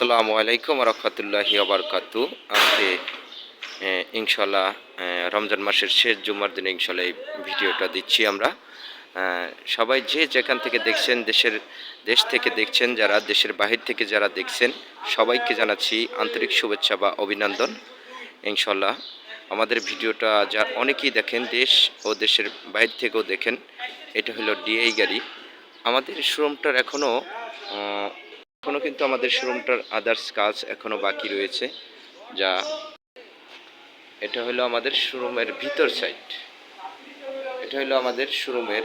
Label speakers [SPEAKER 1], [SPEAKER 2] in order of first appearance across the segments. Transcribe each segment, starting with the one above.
[SPEAKER 1] আসসালামু আলাইকুম রহমতুল্লাহি আবরকাতু আজকে ইনশাল্লাহ রমজান মাসের শেষ জুমার দিনে ইনশাল্লাহ এই ভিডিওটা দিচ্ছি আমরা। সবাই যে যেখান থেকে দেখছেন, দেশের, দেশ থেকে দেখছেন, যারা দেশের বাহির থেকে যারা দেখছেন, সবাইকে জানাচ্ছি আন্তরিক শুভেচ্ছা বা অভিনন্দন। ইনশাল্লাহ আমাদের ভিডিওটা যা অনেকেই দেখেন, দেশ ও দেশের বাইরে থেকেও দেখেন, এটা হলো ডিআই গাড়ি। আমাদের শোরুমটার এখনও এখনও কিন্তু আমাদের শোরুমটার আদার্স কাজ এখনও বাকি রয়েছে, যা এটা হলো আমাদের শোরুমের ভিতর সাইড এটা হলো আমাদের শোরুমের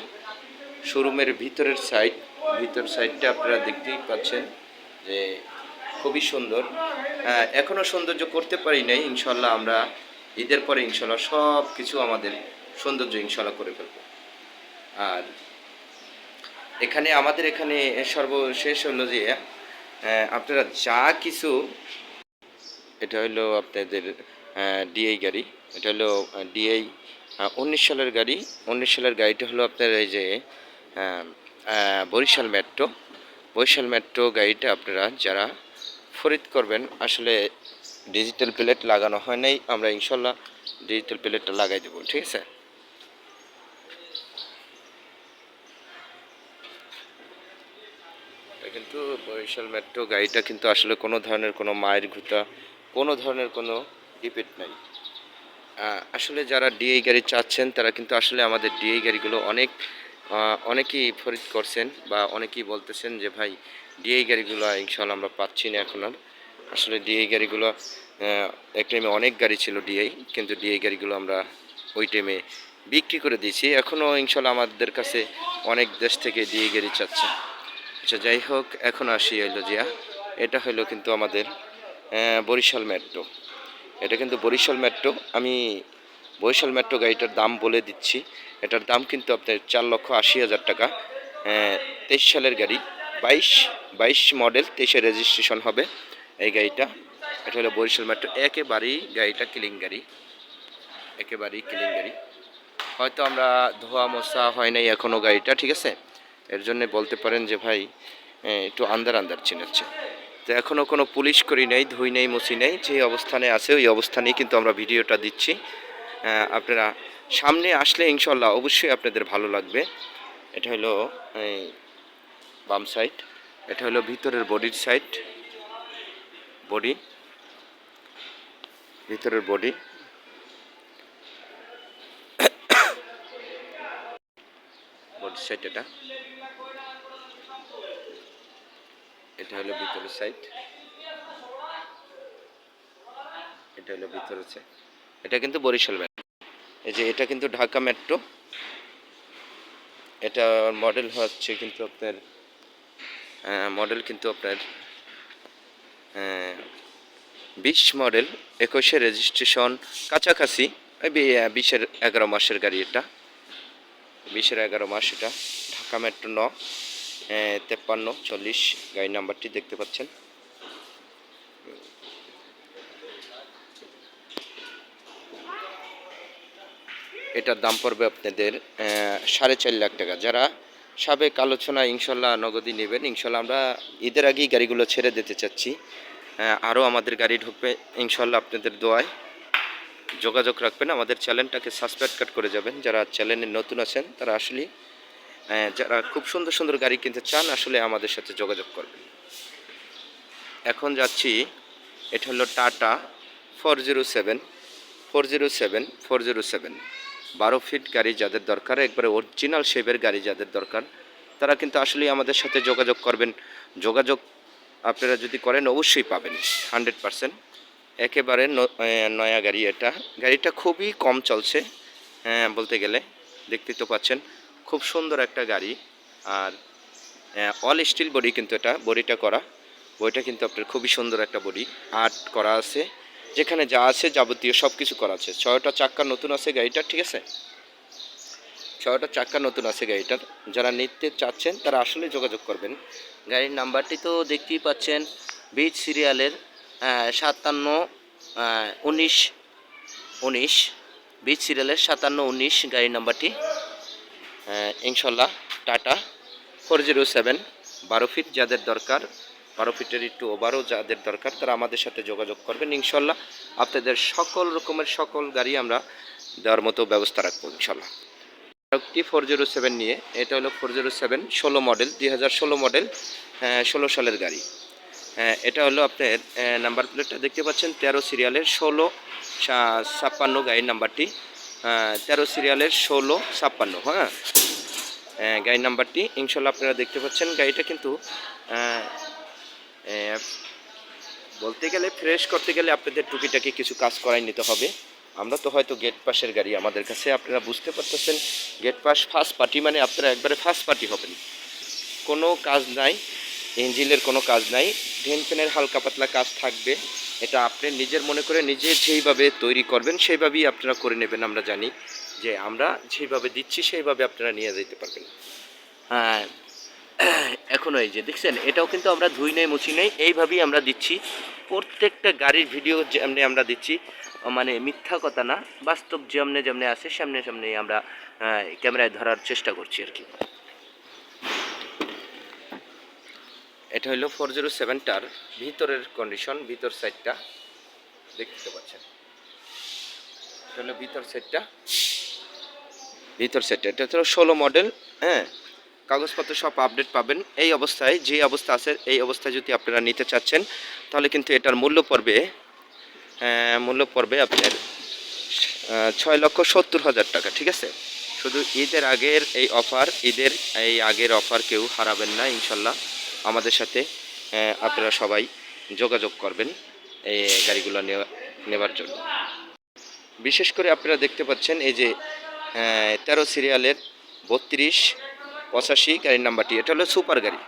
[SPEAKER 1] শোরুমের ভিতরের সাইড ভিতর সাইডটা আপনারা দেখতেই পাচ্ছেন যে খুবই সুন্দর। হ্যাঁ এখনও সৌন্দর্য করতে পারি নাই, ইনশাল্লাহ আমরা ঈদের পরে ইনশাল্লাহ সব কিছু আমাদের সৌন্দর্য ইনশাল্লাহ করে ফেলব। আর এখানে আমাদের এখানে সর্বশেষ হলো যে আপনারা যা কিছু, এটা হলো আপনাদের ডিআই গাড়ি, এটা হলো ডিআই উনিশ সালের গাড়ি, উনিশ সালের গাড়িটা হলো আপনার এই যে বরিশাল মেট্রো। বরিশাল মেট্রো গাড়িটা আপনারা যারা ফরিদ করবেন, আসলে ডিজিটাল প্লেট লাগানো হয় নাই, আমরা ইনশাল্লাহ ডিজিটাল প্লেটটা লাগাই দেবো, ঠিক আছে এটা বরিশাল মেট্রো গাড়িটা কিন্তু আসলে কোনো ধরনের কোনো মায়ের ঘুটা, কোনো ধরনের কোনো ডিপেট নাই। আসলে যারা ডিএই গাড়ি চাচ্ছেন, তারা কিন্তু আসলে আমাদের ডিএই গাড়িগুলো অনেক অনেকেই ফরিদ করছেন বা অনেকেই বলতেছেন যে, ভাই ডিএই গাড়িগুলো ইনশাল্লাহ আমরা পাচ্ছি না এখন আর। আসলে ডিএই গাড়িগুলো এক টাইমে অনেক গাড়ি ছিল ডিআই কিন্তু ডিআই গাড়িগুলো আমরা ওই টাইমে বিক্রি করে দিয়েছি। এখনও ইনশাল্লাহ আমাদের কাছে অনেক দেশ থেকে ডিআই গাড়ি চাচ্ছে। আচ্ছা যাই হোক, এখন আসি হইল জিয়া। এটা হলো কিন্তু আমাদের বরিশাল মেট্রো। এটা কিন্তু বরিশাল মেট্রো। আমি বরিশাল মেট্রো গাড়িটার দাম বলে দিচ্ছি। এটার দাম কিন্তু আপনার চার লক্ষ আশি হাজার টাকা। তেইশ সালের গাড়ি, বাইশ বাইশ মডেল, তেইশে রেজিস্ট্রেশন হবে এই গাড়িটা। এটা হলো বরিশাল মেট্রো। একেবারেই গাড়িটা কিলিং গাড়ি। একেবারেই কিলিং গাড়ি। হয়তো আমরা ধোয়া মোছা হয় নাই এখনও গাড়িটা, ঠিক আছে? এর জন্য বলতে পারেন যে ভাই একটু আন্দার আন্দার চিনাচ্ছে তো এখনও কোনো পুলিশ করি নেই ধুই নেই মুছি নেই যে অবস্থানে আছে ওই অবস্থানেই কিন্তু আমরা ভিডিওটা দিচ্ছি। আপনারা সামনে আসলে ইনশাল্লাহ অবশ্যই আপনাদের ভালো লাগবে। এটা হলো এই, বাম সাইড এটা হলো ভিতরের বডির সাইড বডি ভিতরের বডি। সাইড এটা এটা হলো ভিতরের সাইড এটা হলো ভিতরের সাইড এটা কিন্তু বরিশাল মেট্রো। এই যে এটা কিন্তু ঢাকা মেট্রো। এটা মডেল হচ্ছে কিন্তু আপনার মডেল কিন্তু আপনার বিশ মডেল একুশে রেজিস্ট্রেশন কাছাকাছি বিশের এগারো মাসের গাড়ি এটা। বিশের এগারো মাস এটা, ঢাকা মেট্রো ন তেপ্পান্ন, চল্লিশ গাড়ি নাম্বারটি দেখতে পাচ্ছেন। এটার দাম পড়বে আপনাদের সাড়ে চার লাখ টাকা। যারা সাবেক আলোচনা ইনশাল্লাহ নগদই নেবেন। ইনশাল্লাহ আমরা ঈদের আগেই গাড়িগুলো ছেড়ে দিতে চাচ্ছি। আরও আমাদের গাড়ি ঢুকবে ইনশাল্লাহ আপনাদের দোয়ায়। যোগাযোগ রাখবেন। আমাদের চ্যানেলটাকে সাবস্ক্রাইব কাট করে যাবেন। যারা চ্যানেলে নতুন আছেন, তারা আসলে যারা খুব সুন্দর সুন্দর গাড়ি কিনতে চান, আসলে আমাদের সাথে যোগাযোগ করবেন। এখন যাচ্ছি, এটা হলো Tata four zero seven four zero seven four zero seven বারো ফিট গাড়ি যাদের দরকার, একবারে অরিজিনাল শেপের গাড়ি যাদের দরকার, তারা কিন্তু আসলেই আমাদের সাথে যোগাযোগ করবেন। যোগাযোগ আপনারা যদি করেন, অবশ্যই পাবেন। হান্ড্রেড পারসেন্ট একেবারে নয়া গাড়ি এটা। গাড়িটা খুবই কম চলছে হ্যাঁ, বলতে গেলে। দেখতে তো পাচ্ছেন খুব সুন্দর একটা গাড়ি। আর অল স্টিল বডি কিন্তু এটা বডিটা করা। বইটা কিন্তু আপনার খুবই সুন্দর একটা বডি আর্ট করা আছে। যেখানে যা আছে যাবতীয় সব কিছু করা আছে। ছয়টা চাক্কা নতুন আছে গাড়িটার ঠিক আছে? ছয়টা চাক্কা নতুন আছে গাড়িটার। যারা নিতে চাচ্ছেন তারা আসলে যোগাযোগ করবেন। গাড়ির নাম্বারটি তো দেখতেই পাচ্ছেন বিচ সিরিয়ালের সাতান্ন উনিশ উনিশ বিচ সিরিয়ালের সাতান্ন, উনিশ গাড়ির নাম্বারটি ইনশাল্লাহ টাটা। ফোর জিরো সেভেন, বারো ফিট যাদের দরকার, বারো ফিটের একটু ওভারও যাদের দরকার, তারা আমাদের সাথে যোগাযোগ করবেন, ইনশাল্লাহ। আপনাদের সকল রকমের সকল গাড়ি আমরা দেওয়ার মতো ব্যবস্থা রাখব, ইনশাল্লাহ। একটি ফোর জিরো সেভেন নিয়ে, এটা হলো ফোর জিরো সেভেন ষোলো মডেল, দুই হাজার ষোলো মডেল ষোলো সালের গাড়ি। এটা হলো আপনার নাম্বার প্লেটটা দেখতে পাচ্ছেন তেরো সিরিয়ালের ষোলো ছাপ্পান্ন গাড়ির নাম্বারটি তেরো সিরিয়ালের ষোলো ছাপ্পান্ন হ্যাঁ? আহ, গাড়ির নাম্বারটি ইনশাল্লাহ আপনারা দেখতে পাচ্ছেন গাড়িটা কিন্তু বলতে গেলে ফ্রেশ করতে গেলে আপনাদের টুকিটাকি কিছু কাজ করাই নিতে হবে। আমরা তো হয়তো গেট পাশের গাড়ি আমাদের কাছে আপনারা বুঝতে পারতেছেন গেট পাস ফার্স্ট পার্টি মানে আপনারা একবারে ফার্স্ট পার্টি হবেন। কোনো কাজ নাই ইঞ্জিনের কোনো কাজ নাই ভেন ফেনের হালকা পাতলা কাজ থাকবে, এটা আপনি নিজের মনে করে নিজে যেইভাবে তৈরি করবেন, সেইভাবেই আপনারা করে নেবেন, আমরা জানি যে আমরা যেইভাবে দিচ্ছি, সেইভাবে আপনারা নিয়ে যেতে পারবেন। হ্যাঁ এখনও এই যে দেখছেন, এটাও কিন্তু আমরা ধুই নেই, মুছি নেই, এইভাবেই আমরা দিচ্ছি। প্রত্যেকটা গাড়ির ভিডিও যেমনি আমরা দিচ্ছি মানে মিথ্যা কথা না, বাস্তব যেমনে যেমনে আছে, সামনে সামনে আমরা ক্যামেরায় ধরার চেষ্টা করছি আর কি। এটা হলো ফোর জিরো সেভেনটার ভিতরের কন্ডিশন ভিতর সাইডটা দেখতে পাচ্ছেন। এটা হলো ভিতর সাইডটা ভিতর সাইডটা এটা হলো ষোলো মডেল হ্যাঁ? কাগজপত্র সব আপডেট পাবেন। এই অবস্থায়, যে অবস্থা আছে, এই অবস্থায় যদি আপনারা নিতে চাচ্ছেন, তাহলে কিন্তু এটার মূল্য পড়বে মূল্য পড়বে আপনার ছয় লক্ষ সত্তর হাজার টাকা, ঠিক আছে? শুধু ঈদের আগের এই অফার ঈদের এই আগের অফার কেউ হারাবেন না, ইনশাল্লাহ। আমাদের সাথে আপনারা সবাই যোগাযোগ করবেন এই গাড়িগুলো নেওয়া নেবার জন্য। বিশেষ করে আপনারা দেখতে পাচ্ছেন এই যে তেরো সিরিয়ালের বত্রিশ, পঁচাশি গাড়ির নাম্বারটি। এটা হলো সুপার গাড়ি।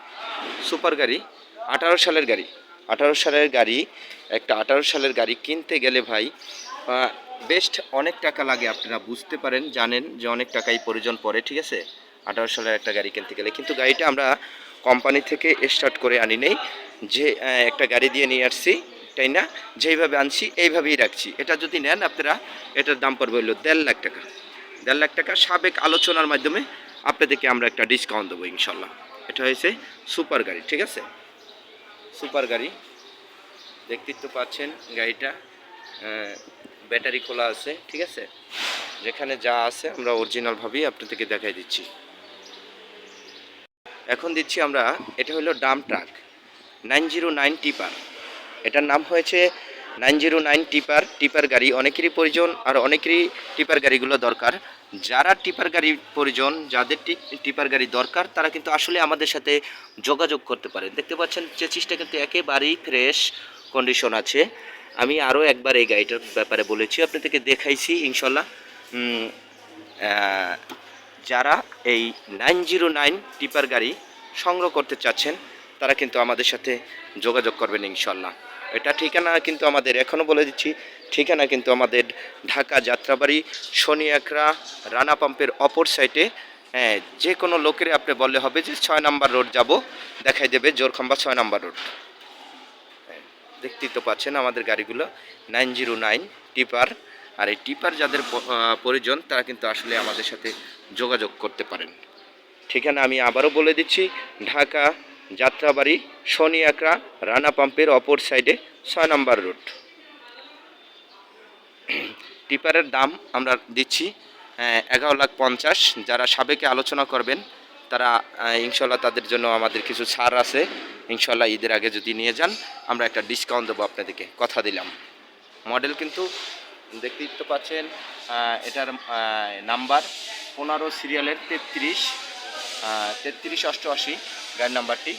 [SPEAKER 1] সুপার গাড়ি, আঠারো সালের গাড়ি। আঠারো সালের গাড়ি, একটা আঠারো সালের গাড়ি কিনতে গেলে ভাই বেস্ট অনেক টাকা লাগে, আপনারা বুঝতে পারেন, জানেন যে অনেক টাকাই প্রয়োজন পড়ে, ঠিক আছে? আঠারো সালের একটা গাড়ি কিনতে গেলে। কিন্তু গাড়িটা আমরা কোম্পানি থেকে স্টার্ট করে আনি নেই। যে একটা গাড়ি দিয়ে নিয়ে আসছি, তাই না? যেইভাবে আনছি, এইভাবেই রাখছি। এটা যদি নেন আপনারা, এটার দাম পড়বে হলো দেড় লাখ টাকা। দেড় লাখ টাকা সাবেক আলোচনার মাধ্যমে আপনাদেরকে আমরা একটা ডিসকাউন্ট দেবো ইনশাল্লাহ। এটা হয়েছে সুপার গাড়ি, ঠিক আছে? সুপার গাড়ি। দেখতেই তো পাচ্ছেন গাড়িটা ব্যাটারি খোলা আছে, ঠিক আছে? যেখানে যা আছে আমরা অরিজিনালভাবেই আপনাদেরকে দেখাই দিচ্ছি। এখন দিচ্ছি আমরা, এটা হলো dump truck nine zero nine tipper এটার নাম হয়েছে nine zero nine tipper tipper গাড়ি। অনেকেরই প্রয়োজন আর অনেকেরই টিপার গাড়িগুলো দরকার। যারা টিপার গাড়ি প্রয়োজন, যাদের টিপার গাড়ি দরকার, তারা কিন্তু আসলে আমাদের সাথে যোগাযোগ করতে পারে দেখতে পাচ্ছেন চেচিসটা কিন্তু একেবারেই ফ্রেশ কন্ডিশন আছে। আমি আরও একবার এই গাড়িটার ব্যাপারে বলেছি, আপনাদেরকে দেখাইছি, ইনশাল্লাহ। যারা এই নাইন জিরো নাইন টিপার গাড়ি সংগ্রহ করতে চাচ্ছেন তারা কিন্তু আমাদের সাথে যোগাযোগ করবেন ইনশাল্লাহ। এটা ঠিকানা কিন্তু আমাদের এখনও বলে দিচ্ছি ঠিকানা কিন্তু আমাদের ঢাকা যাত্রাবাড়ি শনি একরা রানা পাম্পের অপর সাইডে। হ্যাঁ যে কোনো লোকের আপনি বললে হবে যে ছয় নাম্বার রোড যাব দেখাই দেবে জোরখাম্বা ছয় নাম্বার রোড। হ্যাঁ, দেখতেই তো পাচ্ছেন আমাদের গাড়িগুলো নাইন জিরো নাইন টিপার আর এই টিপার যাদের প্রয়োজন তারা কিন্তু আসলে আমাদের সাথে যোগাযোগ করতে পারেন। ঠিকানা আমি আবারও বলে দিচ্ছি, ঢাকা যাত্রাবাড়ি শনি একরা রানা পাম্পের অপর সাইডে ছয় নম্বর রোড। টিপারের দাম আমরা দিচ্ছি এগারো লাখ পঞ্চাশ। যারা সাবেকে আলোচনা করবেন, তারা ইনশাল্লাহ তাদের জন্য আমাদের কিছু ছাড় আছে। ইনশাল্লাহ ঈদের আগে যদি নিয়ে যান, আমরা একটা ডিসকাউন্ট দেবো আপনাদেরকে। কথা দিলাম। মডেল কিন্তু দেখতেই তো পাচ্ছেন এটার নাম্বার পনেরো সিরিয়ালের তেত্রিশ তেত্রিশ অষ্টআশি গাড়ির নাম্বারটি।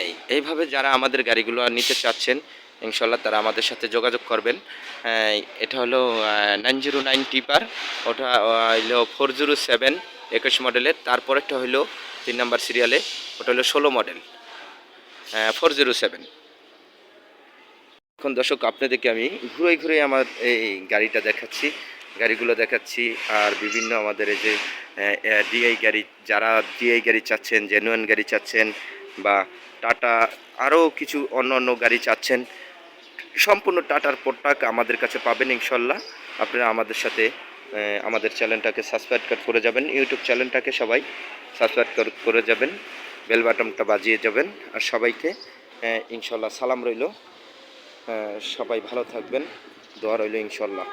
[SPEAKER 1] এই, এইভাবে যারা আমাদের গাড়িগুলো নিতে চাচ্ছেন ইনশাল্লাহ তারা আমাদের সাথে যোগাযোগ করবেন। এটা হলো নাইন জিরো নাইন টিপার, ওটা হলো ফোর জিরো সেভেন একুশ মডেলের তারপরেরটা হলো তিন নাম্বার সিরিয়ালে, ওটা হলো ষোলো মডেল ফোর জিরো সেভেন। এখন দর্শক, আপনাদেরকে আমি ঘুরে ঘুরে আমার এই গাড়িটা দেখাচ্ছি। গাড়িগুলো দেখাচ্ছি আর বিভিন্ন আমাদের এই যে ডিআই গাড়ি, যারা ডিআই গাড়ি চাচ্ছেন জেনুয়ান গাড়ি চাচ্ছেন বা টাটা আরও কিছু অন্য অন্য গাড়ি চাচ্ছেন, সম্পূর্ণ টাটার প্রোডাক্ট আমাদের কাছে পাবেন ইনশাল্লাহ। আপনারা আমাদের সাথে আমাদের চ্যানেলটাকে সাবস্ক্রাইব করে যাবেন ইউটিউব চ্যানেলটাকে সবাই সাবস্ক্রাইব কর- যাবেন বেল বাটনটা বাজিয়ে যাবেন আর সবাইকে ইনশাল্লাহ সালাম রইল। সবাই ভালো থাকবেন। দোয়া রইল ইনশাল্লাহ।